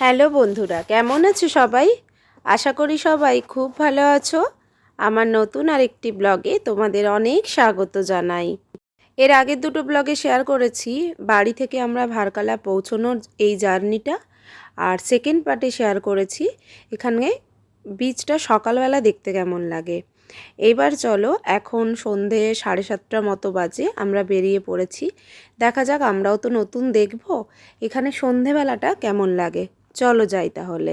Hello বন্ধুরা, কেমন আছো সবাই? আশা করি সবাই খুব ভালো আছো। আমার নতুন আরেকটি ব্লগে তোমাদের অনেক স্বাগত জানাই। এর আগের দুটো ব্লগে শেয়ার করেছি, বাড়ি থেকে আমরা ভারকালা পৌঁছানোর এই জার্নিটা। আর সেকেন্ড পার্টে শেয়ার করেছি, এখানে বীজটা সকালবেলা দেখতে কেমন লাগে। এইবার চলো, এখন সন্ধে সাড়ে সাতটা মতো বাজে, আমরা বেরিয়ে পড়েছি। দেখা যাক আমরাও তো নতুন দেখব, এখানে সন্ধেবেলাটা কেমন লাগে। চলো যাই তাহলে।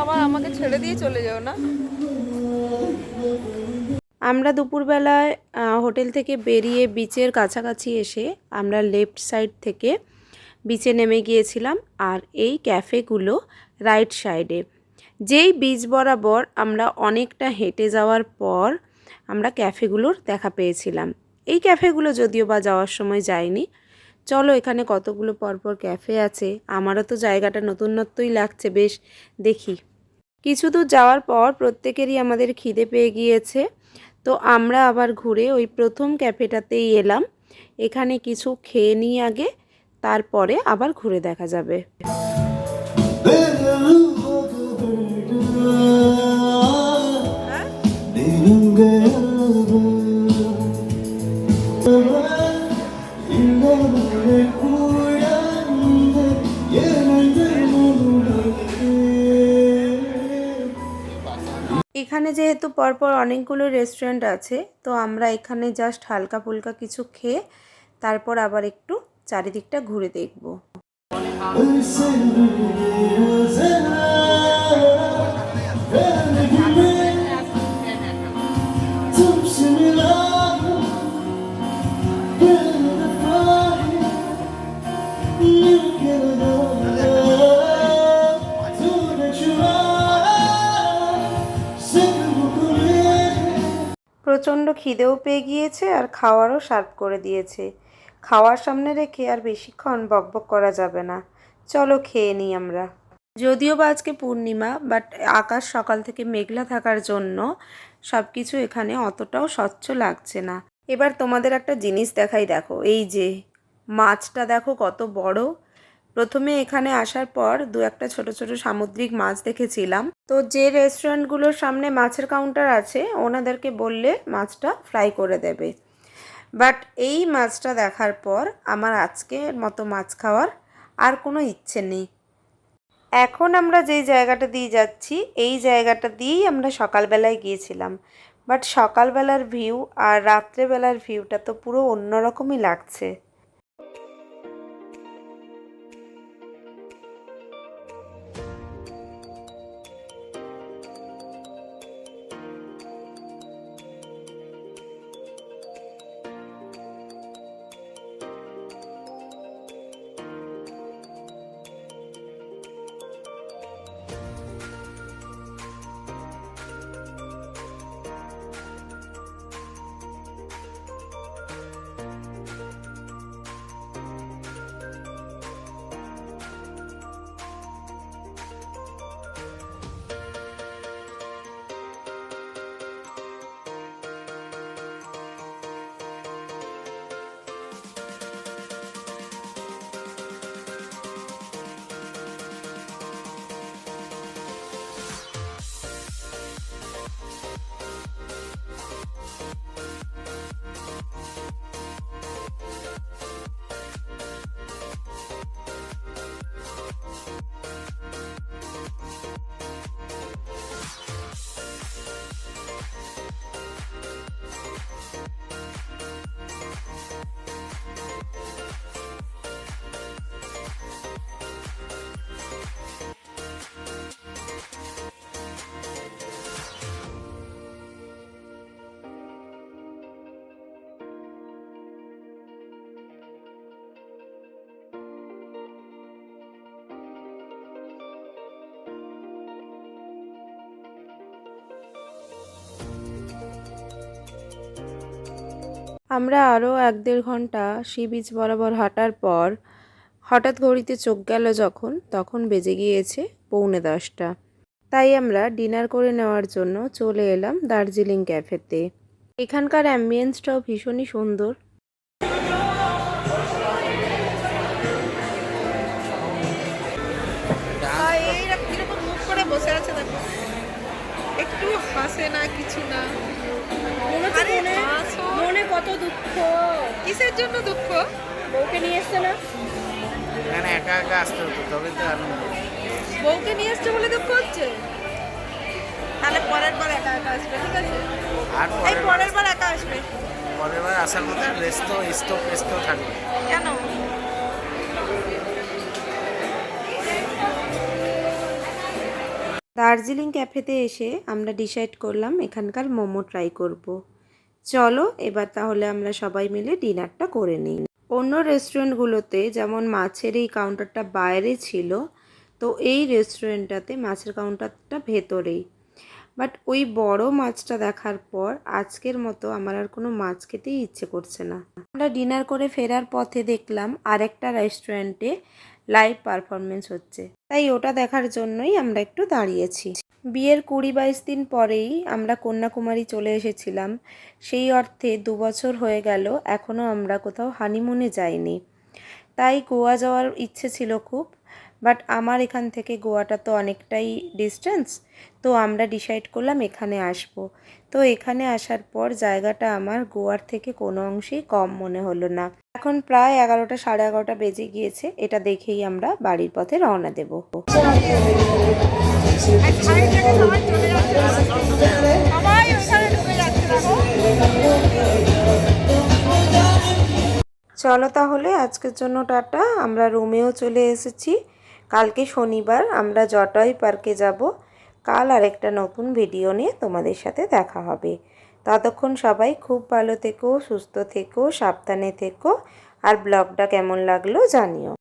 আবার আমাকে ছেড়ে দিয়ে চলে যাও না। আমরা দুপুরবেলায় হোটেল থেকে বেরিয়ে বিচের কাছাকাছি এসে আমরা লেফট সাইড থেকে বিচে নেমে গিয়েছিলাম আর এই ক্যাফেগুলো রাইট সাইডে যেই বীজ বরাবর আমরা অনেকটা হেঁটে যাওয়ার পর আমরা ক্যাফেগুলোর দেখা পেয়েছিলাম। এই ক্যাফেগুলো যদিও বা যাওয়ার সময় যায়নি। চলো এখানে কতগুলো পরপর ক্যাফে আছে? আমারও তো জায়গাটা নতুনত্বই লাগছে, বেশ দেখি। কিছু দূর যাওয়ার পর প্রত্যেকেরই আমাদের খিদে পেয়ে গিয়েছে। তো আমরা আবার ঘুরে ওই প্রথম ক্যাফেটাতেই এলাম। এখানে কিছু খেয়ে নিই আগে, তারপরে আবার ঘুরে দেখা যাবে। এখানে যেহেতু পরপর অনেকগুলো রেস্টুরেন্ট আছে, তো আমরা এখানে জাস্ট হালকা ফুলকা কিছু খেয়ে তারপর আবার একটু চারিদিকটা ঘুরে দেখব। প্রচণ্ড খিদেও পেয়ে গিয়েছে আর খাওয়ারও সার্ভ করে দিয়েছে। খাওয়ার সামনে রেখে আর বেশিক্ষণ বকবক করা যাবে না। চলো খেয়ে নিই আমরা। যদিও বা আজকে পূর্ণিমা বাট আকাশ সকাল থেকে মেঘলা থাকার জন্য সব কিছু এখানে অতটাও স্বচ্ছ লাগছে না। এবার তোমাদের একটা জিনিস দেখাই দেখো। এই যে মাছটা দেখো কত বড়। প্রথমে এখানে আসার পর দু একটা ছোট ছোট সামুদ্রিক মাছ দেখেছিলাম। তো যে রেস্টুরেন্টগুলোর সামনে মাছের কাউন্টার আছে, ওনাদেরকে বললে মাছটা ফ্রাই করে দেবে। বাট এই মাছটা দেখার পর আমার আজকের মতো মাছ খাওয়ার আর কোনো ইচ্ছে নেই। এখন আমরা যেই জায়গাটা দিয়ে যাচ্ছি, এই জায়গাটা দিয়েই আমরা সকালবেলায় গিয়েছিলাম। বাট সকালবেলার ভিউ আর রাত্রেবেলার ভিউটা তো পুরো অন্যরকমই লাগছে। আমরা আরও এক দেড় ঘণ্টা সি বিচ বরাবর হাঁটার পর হঠাৎ ঘড়িতে চোখ গেল যখন, তখন বেজে গিয়েছে পৌনে দশটা। তাই আমরা ডিনার করে নেওয়ার জন্য চলে এলাম দার্জিলিং ক্যাফেতে। এখানকার অ্যাম্বিয়েন্সটাও ভীষণই সুন্দর। একটু হাসে না কিছু না। মনে কত দুঃখ। কিসের জন্য দুঃখ? বউকে নিয়ে এসছে না? এখানে একা একা আসতে হতো তবে তো আনন্দ বউকে নিয়ে এসছে বলে দুঃখ হচ্ছে? তাহলে পরের বার একা একা আসবে ঠিক আছে? আর এই পরের বার একা আসবে। পরের বার আসার মধ্যে রেস্ট স্টোভ রেস্ট থাকবে। কেন? দার্জিলিং ক্যাফেতে এসে আমরা ডিসাইড করলাম এখানকার মোমো ট্রাই করব। চলো, এবার তাহলে আমরা সবাই মিলে ডিনারটা করে নিই। অন্য রেস্টুরেন্টগুলোতে যেমন মাছের এই কাউন্টারটা বাইরে ছিল, তো এই রেস্টুরেন্টটাতে মাছের কাউন্টারটা ভেতরেই। বাট ওই বড় মাছটা দেখার পর আজকের মতো আমার আর কোনো মাছ খেতেই ইচ্ছে করছে না। আমরা ডিনার করে ফেরার পথে দেখলাম আরেকটা রেস্টুরেন্টে লাইভ পারফরমেন্স হচ্ছে। তাই ওটা দেখার জন্যই আমরা একটু দাঁড়িয়েছি। বিয়ের কুড়ি বাইশ দিন পরেই আমরা কন্যাকুমারী চলে এসেছিলাম। সেই অর্থে দু বছর হয়ে গেল এখনও আমরা কোথাও হানিমুনে যাইনি। তাই গোয়া যাওয়ার ইচ্ছে ছিল খুব। বাট আমার এখান থেকে গোয়াটা তো অনেকটাই ডিস্টেন্স তো আমরা ডিসাইড করলাম এখানে আসব। তো এখানে আসার পর জায়গাটা আমার গোয়ার থেকে কোনো অংশেই কম মনে হলো না। এখন প্রায় এগারোটা, সাড়ে এগারোটা বেজে গিয়েছে, এটা দেখেই আমরা বাড়ির পথে রওনা দেব। চলো তাহলে আজকের জন্য টাটা, আমরা রুমেও চলে এসেছি। কালকে শনিবার আমরা জটয় পার্কে যাব। কাল আরেকটা নতুন ভিডিও নিয়ে তোমাদের সাথে দেখা হবে। ততক্ষণ সবাই খুব ভালো থেকো, সুস্থ থেকো, সাবধানে থেকো। আর ব্লগটা কেমন লাগল জানিও।